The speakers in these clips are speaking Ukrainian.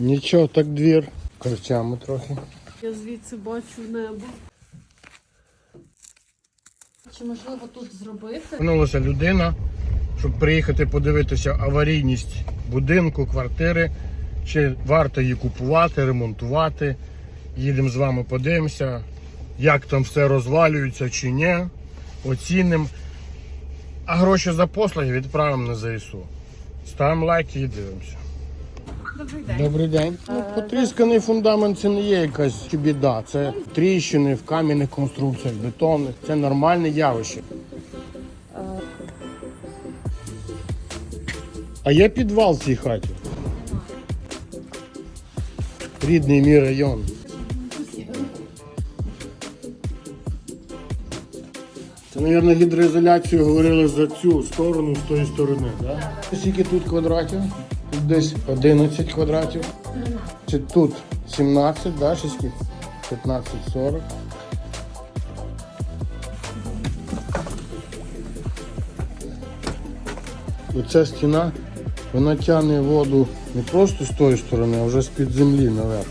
Нічого, так двір. Корчами трохи. Я звідси бачу небо. Чи можливо тут зробити? Звернулася людина, щоб приїхати подивитися аварійність будинку, квартири, чи варто її купувати, ремонтувати. Їдемо з вами, подивимося, як там все розвалюється чи ні. Оцінимо. А гроші за послуги відправимо на ЗСУ. Ставимо лайки і дивимося. Добрий день. Добрий день. Ну, потрісканий фундамент це не є якась біда. Це тріщини в кам'яних конструкціях, бетонних. Це нормальне явище. А є підвал в цій хаті? Рідний мій район. Це, мабуть, гідроізоляцію говорили за цю сторону, з тої сторони, так? Да? Скільки тут квадратів? Десь 11 квадратів. Чи тут 17, да, чи скільки? 15, 40. Оця стіна, вона тягне воду не просто з тої сторони, а вже з-під землі наверх.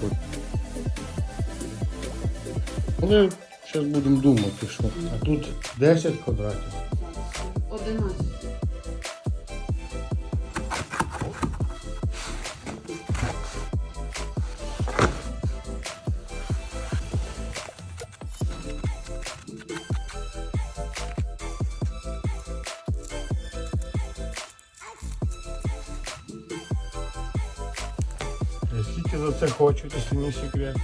Але зараз будемо думати, що. А тут 10 квадратів. 11. Скільки за це хочуть, якщо не секрет?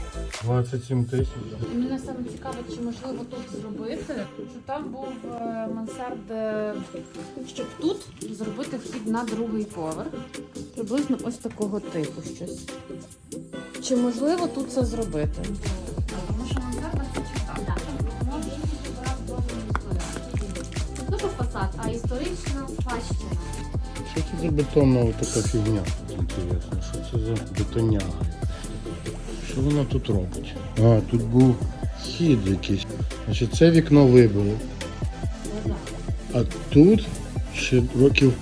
27 тисяч. Мене саме цікаво, чи можливо тут зробити, що там був е, мансард, е, щоб тут зробити вхід на другий поверх. Приблизно ось такого типу щось. Чи можливо тут це зробити? Тому що мансарда це чита. Не тупо фасад, а історична спадщина. Що це за бетонна така фігня? Інтересно, що це за бетоняга? Що вона тут робить? А, тут був хід якийсь. Значить, це вікно вибили. А тут ще років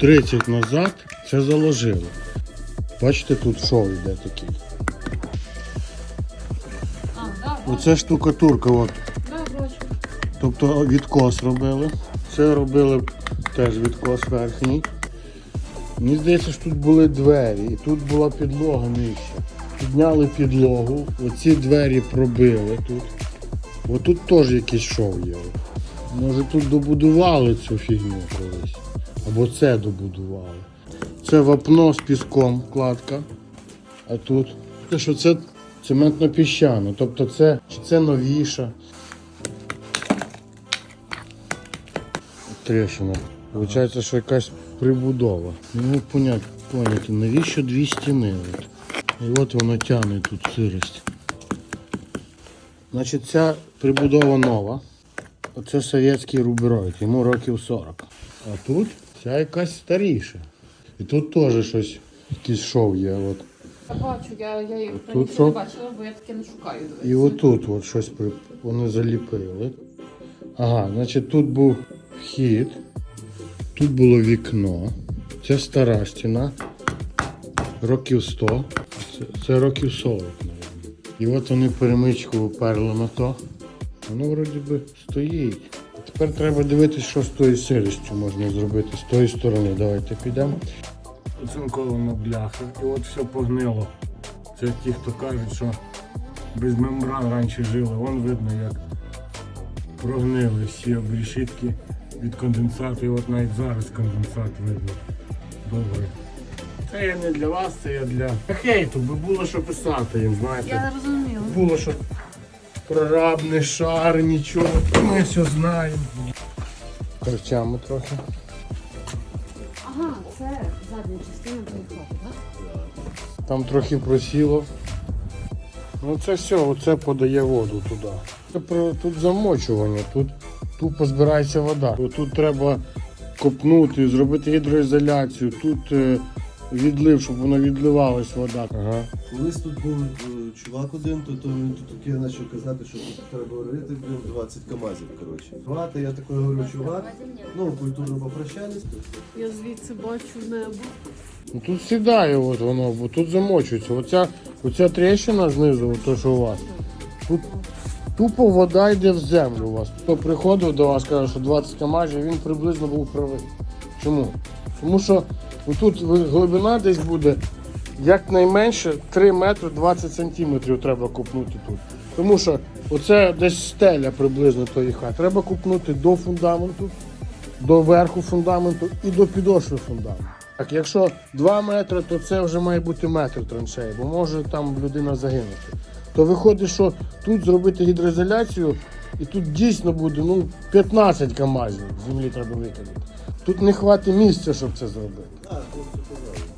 30 назад це заложили. Бачите, тут шов йде такий. Оце штукатурка, от. Тобто відкос робили. Це робили теж відкос верхній. Мені здається, що тут були двері, і тут була підлога нижча. Підняли підлогу, оці двері пробили тут. Ось тут теж якийсь шов є. Може тут добудували цю фігню колись. Або це добудували. Це вапно з піском, кладка. А тут. Те, що це цементно-піщано. Тобто це, це новіша. Трещина. Получається, що якась прибудова. Не можу поняти, поняти, навіщо дві стіни? От? І от воно тягне тут сирость. Значить, ця прибудова нова. Оце совєтський рубероїд, йому років 40. А тут ця якась старіша. І тут теж щось, якийсь шов є. От. Я бачу, я, я їх Тут не бачила, бо я таке не шукаю. дивіться. І отут от щось при... вони заліпили. Ага, значить тут був вхід, тут було вікно. Це стара стіна. Років 100. Це, це років 40, мабуть. І от вони перемичку оперли на то. Воно вроді би стоїть. Тепер треба дивитися, що з тою сирістю можна зробити. З тої сторони. Давайте підемо. Оцинкована бляха. І от все погнило. Це ті, хто кажуть, що без мембран раніше жили. Вон видно, як прогнили всі обрешітки від конденсату. І от навіть зараз конденсат видно. Добре. Це я не для вас, це я для хейту, бо було що писати їм, знаєте. Я зрозуміла. Було, що прораб не шар, нічого. Ми все знаємо. Корчами трохи. Ага, це задня частина твоєї так? Там трохи просіло. Ну це все, оце подає воду туди. Це про тут замочування, тут тупо збирається вода. Тут треба копнути, зробити гідроізоляцію, тут е, відлив, щоб воно відливалась вода. Ага. Колись тут був е, чувак один, то, то він тут таке почав казати, що тут треба рити, блін, 20 камазів, коротше. Звати, я такий говорю, чувак, ну, культурно попрощались, то Я звідси бачу небо. Ну, Тут сідає от воно, бо тут замочується. Оця, оця тріщина знизу, то, що у вас. Тут тупо вода йде в землю у вас. Хто приходив до вас, каже, що 20 камазів, він приблизно був правий. Чому? Тому що тут глибина десь буде якнайменше 3 метри 20 сантиметрів треба купнути тут. Тому що оце десь стеля приблизно тої хати. Треба купнути до фундаменту, до верху фундаменту і до підошви фундаменту. Так, якщо 2 метри, то це вже має бути метр траншеї, бо може там людина загинути. То виходить, що тут зробити гідроізоляцію, і тут дійсно буде ну, 15 камазів землі треба викинути. Тут не хватить місця, щоб це зробити.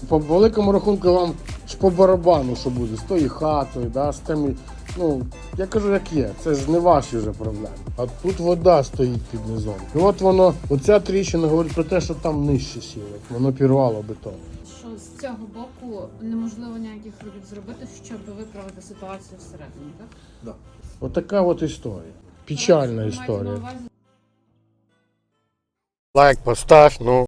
По великому рахунку вам ж по барабану, що буде, з тою хатою, да, з тими. Ну, я кажу, як є, це ж не ваші вже проблеми. А тут вода стоїть під низом. І от воно, оця тріщина говорить про те, що там нижче сіло, воно пірвало бетон. З цього боку неможливо ніяких робіт зробити, щоб виправити ситуацію всередині, так? Отака от історія. Печальна історія. Лайк постав, ну.